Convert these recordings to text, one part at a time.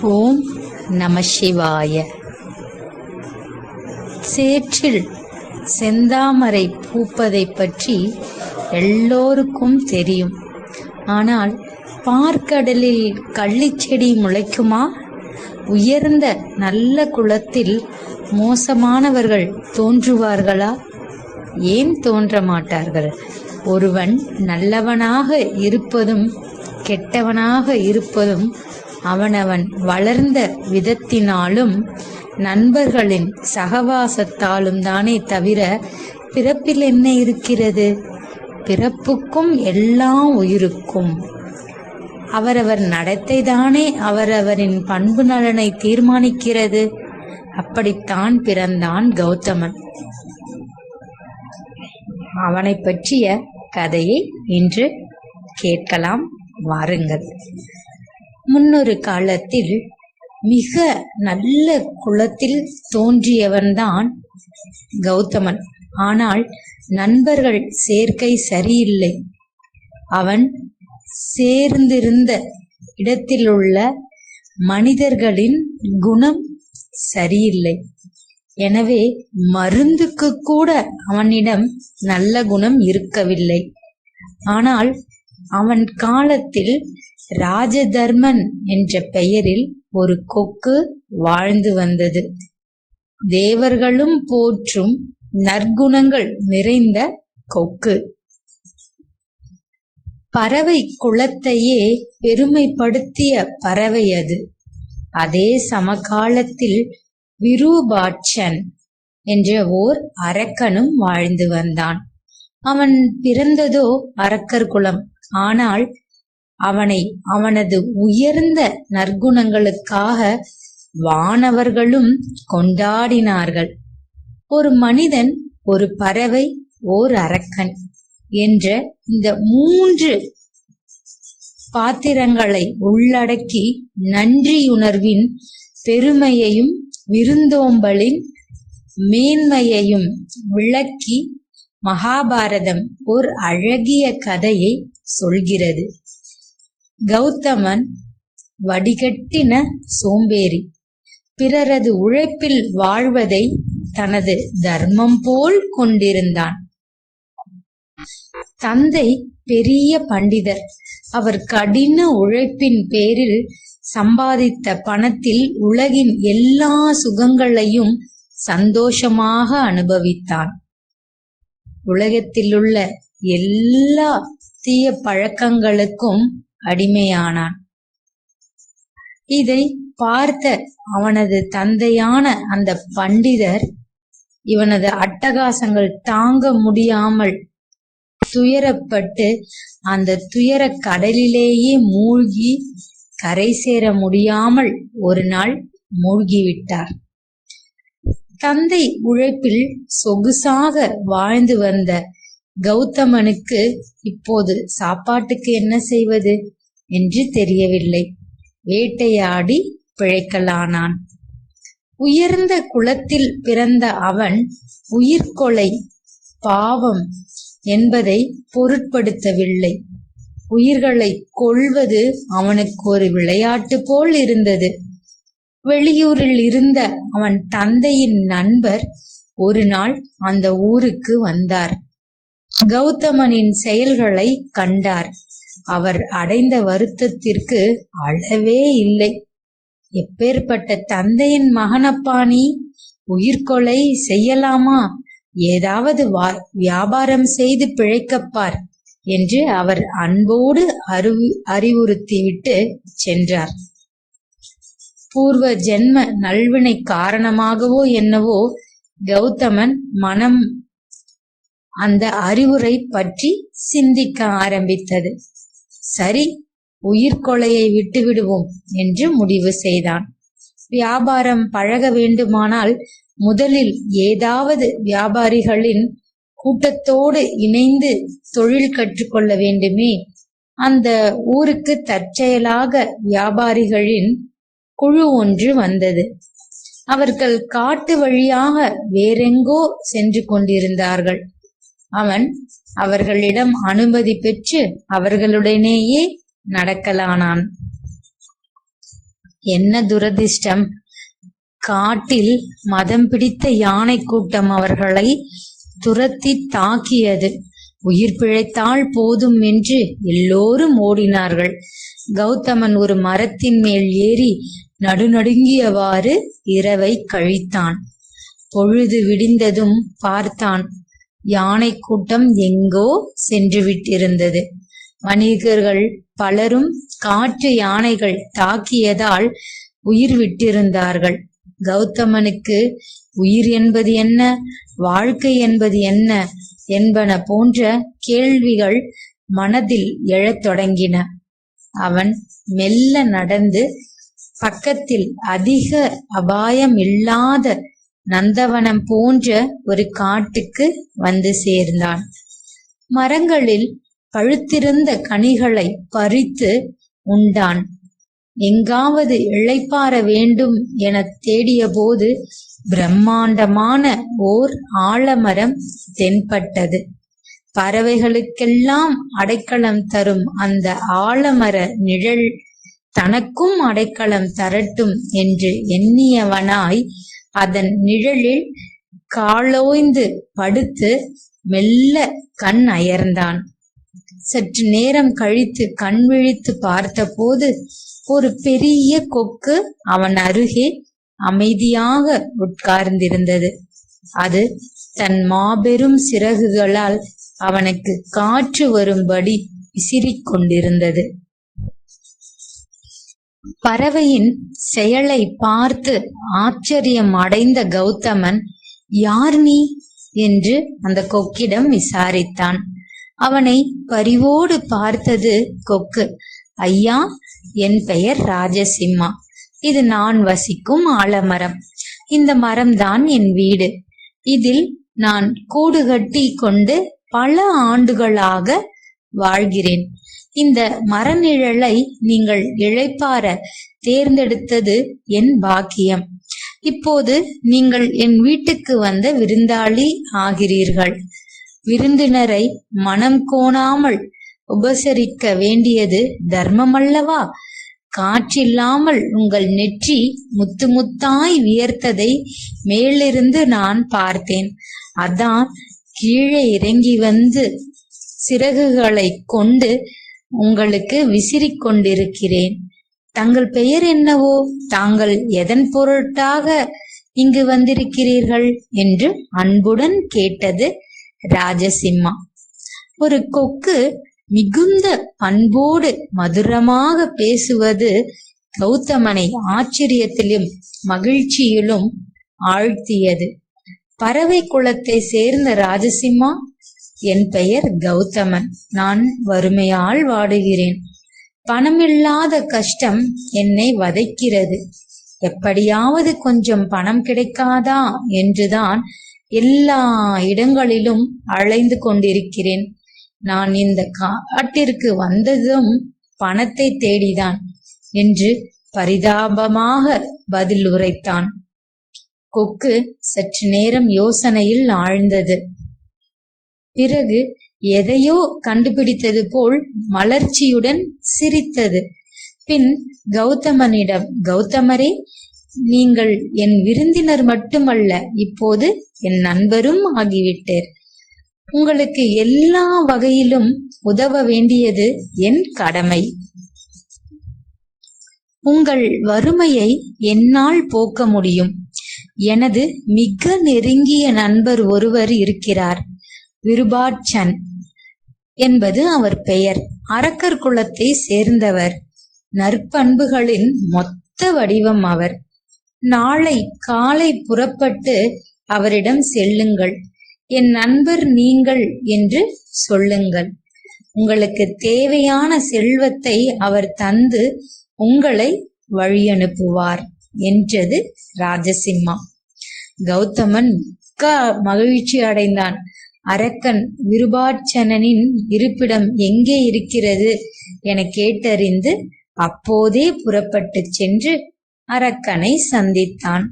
ஓம் நம சிவாய. சேற்றில் செந்தாமரை பூப்பதை பற்றி எல்லோருக்கும் தெரியும். ஆனால் பார்க்கடலில் கள்ளிச்செடி முளைக்குமா? உயர்ந்த நல்ல குளத்தில் மோசமானவர்கள் தோன்றுவார்களா? ஏன் தோன்ற மாட்டார்கள்? ஒருவன் நல்லவனாக இருப்பதும் கெட்டவனாக இருப்பதும் அவனவன் வளர்ந்த விதத்தினாலும் நண்பர்களின் சகவாசத்தாலும் தானே தவிர பிறப்பில் என்ன இருக்கிறது? பிறப்புக்கும் எல்லா உயிருக்கும். அவரவர் நடத்தைதானே அவரவரின் பண்பு நலனை தீர்மானிக்கிறது. அப்படித்தான் பிறந்தான் கௌதமன். அவனை பற்றிய கதையை இன்று கேட்கலாம். வாருங்கள். முன்னொரு காலத்தில் மிக நல்ல குலத்தில் தோன்றியவன்தான் கௌதமன். ஆனால் நண்பர்கள் சேர்க்கை சரியில்லை. அவன் சேர்ந்திருந்த இடத்திலுள்ள மனிதர்களின் குணம் சரியில்லை. எனவே மருந்துக்கு கூட அவனிடம் நல்ல குணம் இருக்கவில்லை. ஆனால் அவன் காலத்தில் ராஜதர்மன் என்ற பெயரில் ஒரு கொக்கு வாழ்ந்து வந்தது. தேவர்களும் போற்றும் நற்குணங்கள் நிறைந்த கொக்கு. பறவை குலத்தையே பெருமைப்படுத்திய பறவை அது. அதே சமகாலத்தில் விரூபாட்சன் என்ற ஓர் அரக்கனும் வாழ்ந்து வந்தான். அவன் பிறந்ததோ அரக்கர் குலம். ஆனால் அவனை அவனது உயர்ந்த நற்குணங்களுக்காக வானவர்களும் கொண்டாடினார்கள். ஒரு மனிதன் ஒரு பறவை ஓர் அரக்கன் என்ற இந்த மூன்று பாத்திரங்களை உள்ளடக்கி நன்றியுணர்வின் பெருமையையும் விருந்தோம்பலின் மேன்மையையும் விளக்கி மகாபாரதம் ஒரு அழகிய கதையை சொல்கிறது. கௌதமன் வடிகட்டின சோம்பேறி. பிறரது உழைப்பில் வாழ்வதை தனது தர்மம் போல் கொண்டிருந்தான். தந்தை பெரிய பண்டிதர். அவர் கடின உழைப்பின் பேரில் சம்பாதித்த பணத்தில் உலகின் எல்லா சுகங்களையும் சந்தோஷமாக அனுபவித்தான். உலகத்திலுள்ள எல்லா தீய பழக்கங்களுக்கும் அடிமையானான். இதை பார்த்த அவனது தந்தையான அந்த பண்டிதர் இவனது அட்டகாசங்கள் தாங்க முடியாமல் துயரப்பட்டு அந்த துயர கடலிலேயே மூழ்கி கரை சேர முடியாமல் ஒரு நாள் மூழ்கிவிட்டார். தந்தை உழைப்பில் சொகுசாக வாழ்ந்து வந்த கௌதமனுக்கு இப்போது சாப்பாட்டுக்கு என்ன செய்வது என்று தெரியவில்லை. வேட்டையாடி பிழைக்கலானான். உயர்ந்த குலத்தில் பிறந்த அவன் உயிர்கொலை பாவம் என்பதை பொருட்படுத்தவில்லை. உயிர்களை கொள்வது அவனுக்கு ஒரு விளையாட்டு போல் இருந்தது. வெளியூரில் இருந்த அவன் தந்தையின் நண்பர் ஒரு நாள் அந்த ஊருக்கு வந்தார். கௌதமனின் செயல்களை கண்டார். அவர் அடைந்த வருத்தத்திற்கு அளவே இல்லை. எப்பேற்பட்ட தந்தையின் மகனப்பாணி உயிர்கொலை செய்யலாமா? ஏதாவது வியாபாரம் செய்து பிழைக்கப்பார் என்று அவர் அன்போடு அறிவு அறிவுறுத்திவிட்டு சென்றார். பூர்வ ஜென்ம நல்வினை காரணமாகவோ என்னவோ கௌதமன் மனம் அந்த அறிவுரை பற்றி சிந்திக்க ஆரம்பித்தது. சரி உயிர்கொலையை விட்டுவிடுவோம் என்று முடிவு செய்தான். வியாபாரம் பழக வேண்டுமானால் முதலில் ஏதாவது வியாபாரிகளின் கூட்டத்தோடு இணைந்து தொழில் கற்றுக்கொள்ள வேண்டுமே. அந்த ஊருக்கு தற்செயலாக வியாபாரிகளின் குழு ஒன்று வந்தது. அவர்கள் காட்டு வழியாக வேறெங்கோ சென்று கொண்டிருந்தார்கள். அவன் அவர்களிடம் அனுமதி பெற்று அவர்களுடனேயே நடக்கலானான். என்ன துரதிர்ஷ்டம். காட்டில் மதம் பிடித்த யானை கூட்டம் அவர்களை துரத்தி தாக்கியது. உயிர் பிழைத்தால் போதும் என்று எல்லோரும் ஓடினார்கள். கௌதமன் ஒரு மரத்தின் மேல் ஏறி நடுநடுங்கியவாறு இரவை கழித்தான். பொழுது விடிந்ததும் பார்த்தான். யானை கூட்டம் எங்கோ சென்று விட்டிருந்தது வணிகர்கள் பலரும் காட்டு யானைகள் தாக்கியதால் உயிர் விட்டிருந்தார்கள் கௌதமனுக்கு உயிர் என்பது என்ன? வாழ்க்கை என்பது என்ன? என்பன போன்ற கேள்விகள் மனதில் எழத் தொடங்கின. அவன் மெல்ல நடந்து பக்கத்தில் அதிக அபாயம் இல்லாத நந்தவனம் போன்ற ஒரு காட்டுக்கு வந்து சேர்ந்தான். மரங்களில் பழுத்திருந்த கனிகளை பறித்து உண்டான். எங்காவது இழைப்பார வேண்டும் என தேடியபோது பிரம்மாண்டமான ஓர் ஆலமரம் தென்பட்டது. பறவைகளுக்கெல்லாம் அடைக்கலம் தரும் அந்த ஆலமர நிழல் தனக்கும் அடைக்கலம் தரட்டும் என்று எண்ணியவனாய் அதன் நிழலில் காலோய்ந்து படுத்து மெல்ல கண் அயர்ந்தான். சற்று நேரம் கழித்து கண் விழித்து பார்த்தபோது ஒரு பெரிய கொக்கு அவன் அருகே அமைதியாக உட்கார்ந்திருந்தது. அது தன் மாபெரும் சிறகுகளால் அவனுக்கு காற்று வரும்படி விசிறிக் கொண்டிருந்தது பறவையின் செயலை பார்த்து ஆச்சரியம் அடைந்த கௌதமன் யார் நீ? என்று அந்த கொக்கிடம் விசாரித்தான். அவனை பரிவோடு பார்த்தது கொக்கு. ஐயா என் பெயர் ராஜசிம்மா. இது நான் வசிக்கும் ஆலமரம். இந்த மரம்தான் என் வீடு. இதில் நான் கூடு கட்டி கொண்டு பல ஆண்டுகளாக வாழ்கிறேன். இந்த மரநிழலை நீங்கள் இழைப்பார தேர்ந்தெடுத்தது என் பாக்கியம். இப்போது நீங்கள் என் வீட்டுக்கு வந்த விருந்தாளி ஆகிறீர்கள். விருந்தினரை மனம் கோணாமல் உபசரிக்க வேண்டியது தர்மமல்லவா? காற்றில்லாமல் உங்கள் நெற்றி முத்து முத்தாய் வியர்த்ததை மேலிருந்து நான் பார்த்தேன். அதான் கீழே இறங்கி வந்து சிறகுகளை கொண்டு உங்களுக்கு விசிறிக் கொண்டிருக்கிறேன் தங்கள் பெயர் என்னவோ? தாங்கள் எதன் பொருட்டாக இங்கு வந்திருக்கிறீர்கள்? என்று அன்புடன் கேட்டது ராஜசிம்மா. ஒரு கொக்கு மிகுந்த பண்போடு மதுரமாக பேசுவது கௌதமனை ஆச்சரியத்திலும் மகிழ்ச்சியிலும் ஆழ்த்தியது. பறவை குளத்தை சேர்ந்த ராஜசிம்மா என் பெயர் கௌதமன். நான் வறுமையால் வாடுகிறேன். பணமில்லாத கஷ்டம் என்னை வதைக்கிறது. எப்படியாவது கொஞ்சம் பணம் கிடைக்காதா என்றுதான் எல்லா இடங்களிலும் அலைந்து கொண்டிருக்கிறேன். நான் இந்த காட்டிற்கு வந்ததும் பணத்தை தேடிதான் என்று பரிதாபமாக பதில் உரைத்தான். கொக்கு சற்று நேரம் யோசனையில் ஆழ்ந்தது. பிறகு எதையோ கண்டுபிடித்தது போல் மலர்ச்சியுடன் சிரித்தது. பின் கௌதமனிடம் கௌதமரே நீங்கள் என் விருந்தினர் மட்டுமல்ல இப்போது என் நண்பரும் ஆகிவிட்டேர். உங்களுக்கு எல்லா வகையிலும் உதவ வேண்டியது என் கடமை. உங்கள் வறுமையை என்னால் போக்க முடியும். எனது மிக நெருங்கிய நண்பர் ஒருவர் இருக்கிறார். விருபாட்சன் என்பது அவர் பெயர். அரக்கர் குலத்தை சேர்ந்தவர். நற்பண்புகளின் மொத்த வடிவம் அவர். நாளை காலை புறப்பட்டு அவரிடம் செல்லுங்கள். என் நண்பர் நீங்கள் என்று சொல்லுங்கள். உங்களுக்கு தேவையான செல்வத்தை அவர் தந்து உங்களை வழியனுப்புவார் என்றது ராஜசிம்மா. கௌதமன் மிக்க மகிழ்ச்சி அடைந்தான். அரக்கன் விருபாட்சணனின் இருப்பிடம் எங்கே இருக்கிறது என கேட்டறிந்து அப்போதே புறப்பட்டுச் சென்று அரக்கனை சந்தித்தான்.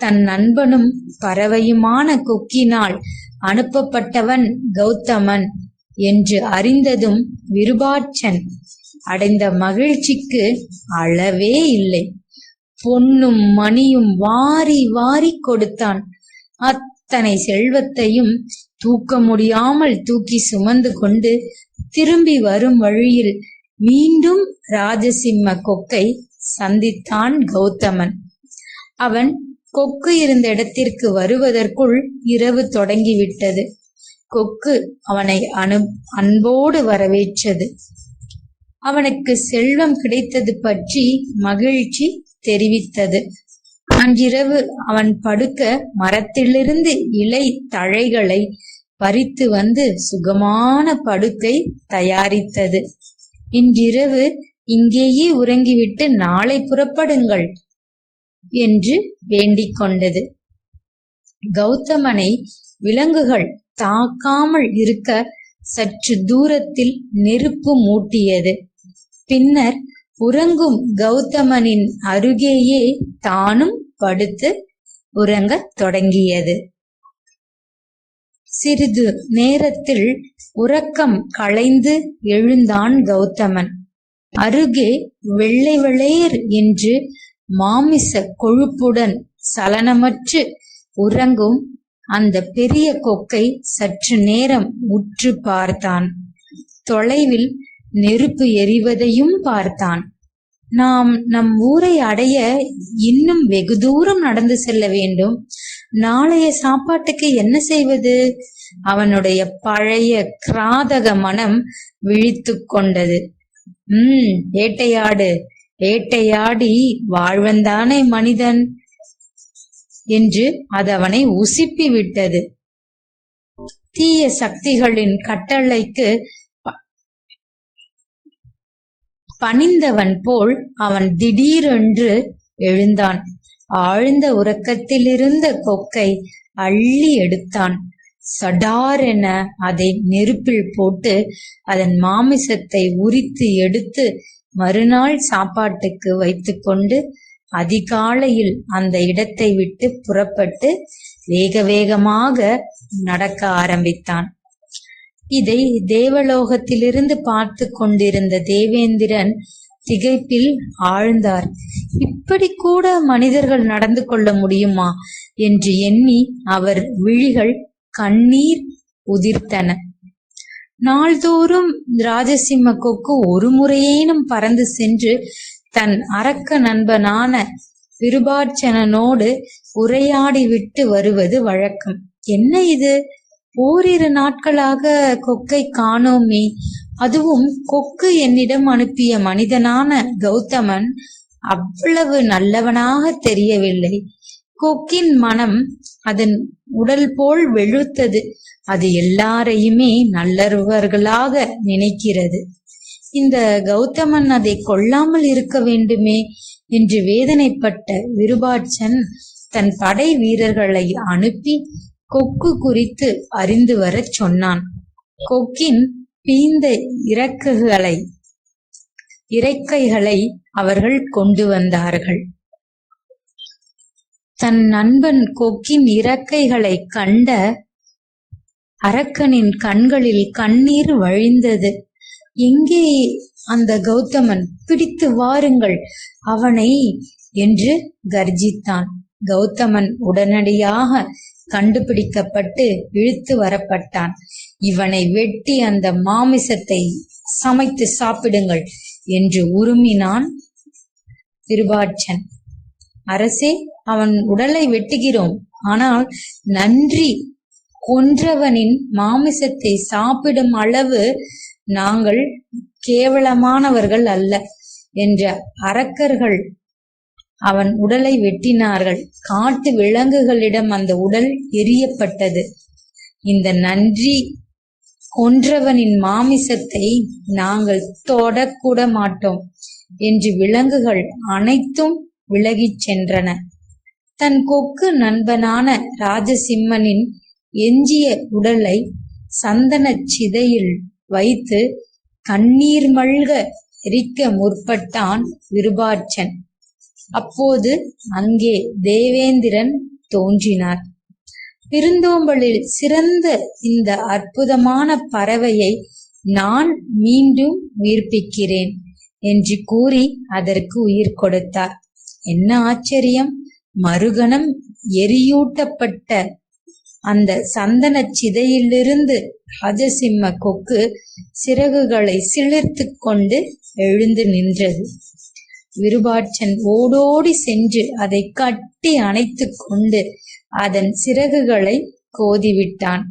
தன் நண்பனும் பறவையுமான கொக்கினால் அனுப்பப்பட்டவன் கௌதமன் என்று அறிந்ததும் விருபாட்சன் அடைந்த மகிழ்ச்சிக்கு அளவே இல்லை. பொன்னும் மணியும் வாரி வாரி கொடுத்தான். அத்தனை செல்வத்தையும் தூக்க முடியாமல் தூக்கி சுமந்து கொண்டு திரும்பி வரும் வழியில் மீண்டும் ராஜசிம்ம கொக்கை சந்தித்தான் கௌதமன். அவன் கொக்கு இருந்த இடத்திற்கு வருவதற்குள் இரவு தொடங்கிவிட்டது. கொக்கு அவனை அனு அன்போடு வரவேற்றது. அவனுக்கு செல்வம் கிடைத்தது பற்றி மகிழ்ச்சி தெரிவித்தது. அன்றிரவு அவன் படுக்க மரத்திலிருந்து இலை தழைகளை பறித்து வந்து சுகமான படுக்கை தயாரித்தது. இன்றிரவு இங்கேயே உறங்கிவிட்டு நாளை புறப்படுங்கள் என்று வேண்டிக் கொண்டது. கௌதமனை விலங்குகள் தாக்காமல் இருக்க சற்று தூரத்தில் நெருப்பு மூட்டியது. பின்னர் உறங்கும் கௌதமனின் அருகேயே தானும் படுத்து உறங்கத் தொடங்கியது. சிறிது நேரத்தில் உறக்கம் களைந்து எழுந்தான் கௌதமன். அருகே வெள்ளை வெளையர் என்று மாமிச கொழுப்புடன் சலனமற்று உறங்கும் அந்த பெரிய கொக்கை சற்று நேரம் உற்று பார்த்தான். தொலைவில் நெருப்பு எரிவதையும் பார்த்தான். நாம் நம் ஊரை அடைய இன்னும் வெகு தூரம் நடந்து செல்ல வேண்டும். நாளைய சாப்பாட்டுக்கு என்ன செய்வது? அவனுடைய பழைய கிராதக மனம் விழித்து கொண்டது. உம் வேட்டையாடு வேட்டையாடி வாழ்வந்தானே மனிதன்? என்று அது அவனை உசுப்பி விட்டது. தீய சக்திகளின் கட்டளைக்கு பணிந்தவன் போல் அவன் திடீரென்று எழுந்தான். ஆழ்ந்த உறக்கத்திலிருந்த கொக்கை அள்ளி எடுத்தான். சடாரென அதை நெருப்பில் போட்டு அதன் மாமிசத்தை உரித்து எடுத்து மறுநாள் சாப்பாட்டுக்கு வைத்துக்கொண்டு அதிகாலையில் அந்த இடத்தை விட்டு புறப்பட்டு வேக வேகமாக நடக்க ஆரம்பித்தான். இதை தேவலோகத்திலிருந்து பார்த்து கொண்டிருந்த தேவேந்திரன் திகைப்பில் ஆழ்ந்தார். இப்படி கூட மனிதர்கள் நடந்து கொள்ள முடியுமா? என்று எண்ணி அவர் விழிகள் கண்ணீர் உதிர்த்தன. நாள்தோறும் ராஜசிம்ம கொக்கு ஒரு முறையேனும் பறந்து சென்று தன் அரக்க நண்பனான விருபாட்சனனோடு உரையாடி விட்டு வருவது வழக்கம். என்ன இது? ஓரிரு நாட்களாக கொக்கை காணோமே. அதுவும் கொக்கு என்னிடம் அனுப்பிய மனிதனான கௌதமன் அவ்வளவு நல்லவனாக தெரியவில்லை. கொக்கின் மனம் அதன் உடல் போல் வெளுத்தது. அது எல்லாரையுமே நல்லவர்களாக நினைக்கிறது. இந்த கௌதமன் அதை கொல்லாமல் இருக்க வேண்டுமே என்று வேதனைப்பட்ட விருபாட்சன் தன் படை வீரர்களை அனுப்பி கொக்கு குறித்து அறிந்து வரச் சொன்னான். கொக்கின் பீந்த இறக்குகளை இறக்கைகளை அவர்கள் கொண்டு வந்தார்கள். தன் நண்பன் கொக்கின் இறக்கைகளை கண்ட அரக்கனின் கண்களில் கண்ணீர் வழிந்தது. எங்கே அந்த கௌதமன் பிடித்து வாருங்கள் அவனை என்று கர்ஜித்தான். கௌதமன் உடனடியாக கண்டுபிடிக்கப்பட்டு இழுத்து வரப்பட்டான். இவனை வெட்டி அந்த மாமிசத்தை சமைத்து சாப்பிடுங்கள் என்று உருமினான் திருபாட்சன் அரசே அவன் உடலை வெட்டுகிறோம். ஆனால் நன்றி கொன்றவனின் மாமிசத்தை சாப்பிடும் அளவு நாங்கள் கேவலமானவர்கள் அல்ல என்ற அரக்கர்கள் அவன் உடலை வெட்டினார்கள். காட்டு விலங்குகளிடம் அந்த உடல் எரியப்பட்டது. இந்த நன்றி கொன்றவனின் மாமிசத்தை நாங்கள் தொடக்கூட மாட்டோம் என்று விலங்குகள் அனைத்தும் விலகிச் சென்றன. தன் கொக்கு நண்பனான ராஜசிம்மனின் எஞ்சிய உடலை சந்தனச் சிதையில் வைத்து கண்ணீர் மல்க எரிக்க முற்பட்டான் விருபாட்சன் அப்போது அங்கே தேவேந்திரன் தோன்றினார். பெருந்தோம்பலில் சிறந்த இந்த அற்புதமான பறவையை நான் மீண்டும் உயிர்ப்பிக்கிறேன் என்று கூறி அதற்கு உயிர் கொடுத்தார். என்ன ஆச்சரியம்! மறுகணம் எரியூட்டப்பட்ட அந்த சந்தனச் சிதையிலிருந்து ராஜசிம்ம கொக்கு சிறகுகளை சிலிர்த்துக் கொண்டு எழுந்து நின்றது. விருபாட்சன் ஓடோடி சென்று அதை கட்டி அணைத்துக் கொண்டு அதன் சிறகுகளை கோதிவிட்டான்.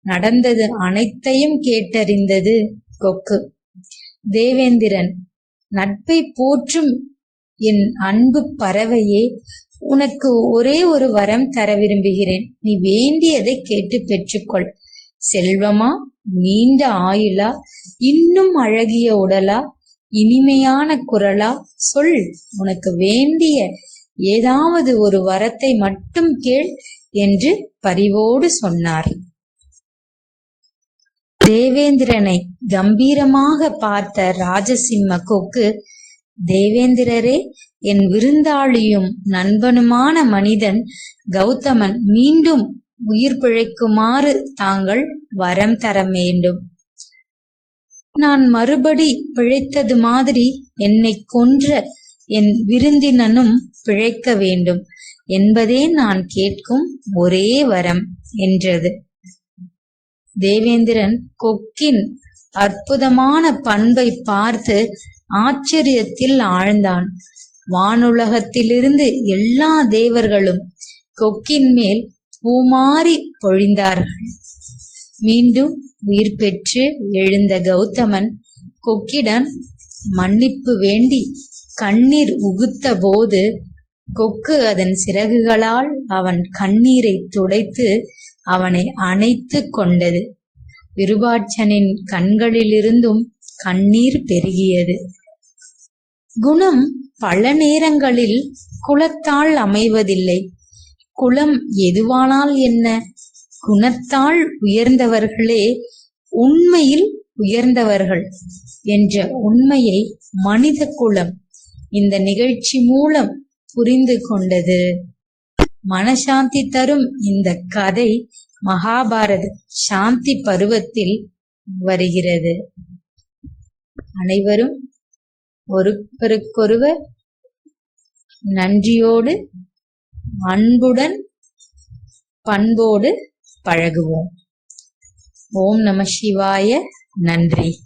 நடந்தது அனைத்தையும் கேட்டறிந்தது கொக்கு. தேவேந்திரன் நட்பை போற்றும் என் அன்பு பறவையே உனக்கு ஒரே ஒரு வரம் தர விரும்புகிறேன். நீ வேண்டியதை கேட்டு பெற்றுக்கொள். செல்வமா நீண்ட ஆயுளா இன்னும் அழகிய உடலா இனிமையான குரலா சொல். உனக்கு வேண்டிய ஏதாவது ஒரு வரத்தை மட்டும் கேள் என்று பரிவோடு சொன்னார். தேவேந்திரனை கம்பீரமாக பார்த்த ராஜசிம்ம கொக்கு தேவேந்திரரே என் விருந்தாளியும் நண்பனுமான மனிதன் கௌதமன் மீண்டும் உயிர் பிழைக்குமாறு தாங்கள் வரம் தர வேண்டும். நான் மறுபடி பிழைத்தது மாதிரி என்னை கொன்ற என் விருந்தினனும் பிழைக்க வேண்டும் என்பதே நான் கேட்கும் ஒரே வரம் என்றது. தேவேந்திரன் கொக்கின் அற்புதமான பண்பை பார்த்து ஆச்சரியத்தில் ஆழ்ந்தான். வானுலகத்திலிருந்து எல்லா தேவர்களும் கொக்கின் மேல் பூமாறி பொழிந்தார்கள். மீண்டும் உயிர் பெற்று எழுந்த கௌதமன் கொக்கிடம் மன்னிப்பு வேண்டி கண்ணீர் உகுத்த போது கொக்கு அதன் சிறகுகளால் அவன் கண்ணீரை துடைத்து அவனை அணைத்து கொண்டது. விருபாட்சனின் கண்களிலிருந்தும் கண்ணீர் பெருகியது. குணம் பல நேரங்களில் குலத்தால் அமைவதில்லை. குலம் எதுவானால் என்ன? குணத்தால் உயர்ந்தவர்களே உண்மையில் உயர்ந்தவர்கள் என்ற உண்மையை மனித குலம் இந்த நிகழ்ச்சி மூலம் புரிந்து கொண்டது. மனசாந்தி தரும் இந்த கதை மகாபாரத சாந்தி பருவத்தில் வருகிறது. அனைவரும் ஒருவருக்கொருவர் நன்றியோடு அன்புடன் பண்போடு பழகுவோம். ஓம் நம சிவாய. நன்றி.